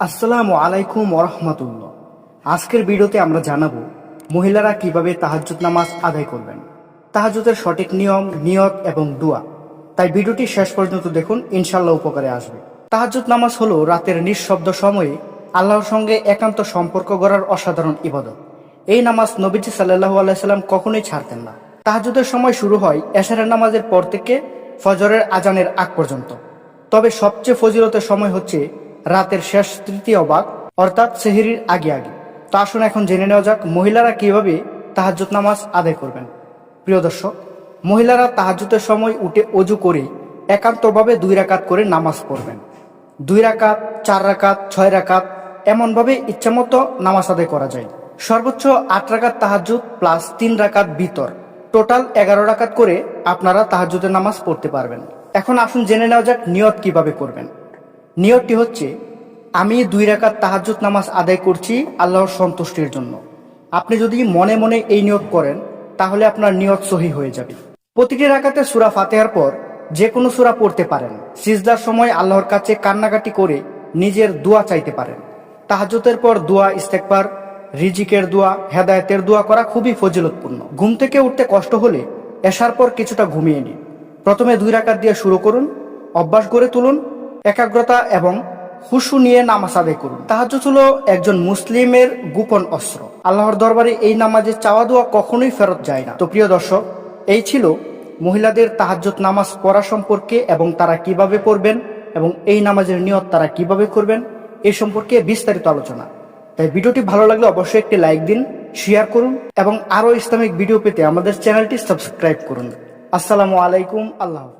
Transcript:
আসসালামু আলাইকুম ওরহমতুল্লাহ আজকের ভিডিওতে আমরা জানাব মহিলারা কীভাবে তাহাজ্জুদ নামাজ আদায় করবেন। তাহাজ্জুদের সঠিক নিয়ম, নিয়ত এবং দোয়া। তাই ভিডিওটি শেষ পর্যন্ত দেখুন ইনশাল্লাহ উপকারে আসবে। তাহাজ্জুদ নামাজ হলো রাতের নিঃশব্দ সময়ে আল্লাহর সঙ্গে একান্ত সম্পর্ক গড়ার অসাধারণ ইবাদত। এই নামাজ নবীজি সাল্লাহু আলাইসাল্লাম কখনোই ছাড়তেন না। তাহাজ্জুদের সময় শুরু হয় এশারের নামাজের পর থেকে ফজরের আজানের আগ পর্যন্ত। তবে সবচেয়ে ফজিলতের সময় হচ্ছে রাতের শেষ তৃতীয় ভাগ অর্থাৎ সেহেরির আগে আগে। তো আসুন এখন জেনে নেওয়া যাক মহিলারা কীভাবে তাহাজ্জুদ নামাজ আদায় করবেন। প্রিয় দর্শক, মহিলারা তাহাজ্জুদের সময় উঠে অজু করে একান্তভাবে দুই রাকাত করে নামাজ পড়বেন। দুই রাকাত, চার রাকাত, ছয় রাকাত, এমনভাবে ইচ্ছামতো নামাজ আদায় করা যায়। সর্বোচ্চ আট রাকাত তাহাজ্জুদ প্লাস তিন রাকাত বিতর। টোটাল এগারো রাকাত করে আপনারা তাহাজ্জুদের নামাজ পড়তে পারবেন। এখন আসুন জেনে নেওয়া যাক নিয়ত কীভাবে করবেন। নিয়তটি হচ্ছে, আমি দুই রাকাত তাহাজ্জুদ নামাজ আদায় করছি আল্লাহর সন্তুষ্টির জন্য। আপনি যদি মনে মনে এই নিয়ত করেন, তাহলে আপনার নিয়ত সহি হয়ে যাবে। প্রতিটি রাকাতে সুরা ফাতেহার পর যে কোনো সুরা পড়তে পারেন। সিজদার সময় আল্লাহর কাছে কান্নাকাটি করে নিজের দোয়া চাইতে পারেন। তাহাজ্জুদের পর দোয়া ইস্তেকবার রিজিকের দোয়া, হেদায়তের দোয়া করা খুবই ফজিলতপূর্ণ। ঘুম থেকে উঠতে কষ্ট হলে এসার পর কিছুটা ঘুমিয়ে নিন। প্রথমে দুই রাকাত দিয়ে শুরু করুন, অভ্যাস গড়ে তুলুন একাগ্রতা এবং হুসু নিয়ে নামাজ আদায় করুন। তাহাজ্জুদ হলো একজন মুসলিমের গোপন অস্ত্র। আল্লাহর দরবারে এই নামাজে চাওয়া দোয়া কখনোই ফেরত যায় না। তো প্রিয় দর্শক, এই ছিল মহিলাদের তাহাজ্জুদ নামাজ পড়া সম্পর্কে এবং তারা কীভাবে পড়বেন এবং এই নামাজের নিয়ত তারা কীভাবে করবেন এই সম্পর্কে বিস্তারিত আলোচনা। তাই ভিডিওটি ভালো লাগলে অবশ্যই একটি লাইক দিন, শেয়ার করুন এবং আরও ইসলামিক ভিডিও পেতে আমাদের চ্যানেলটি সাবস্ক্রাইব করুন। আসসালামু আলাইকুম, আল্লাহ।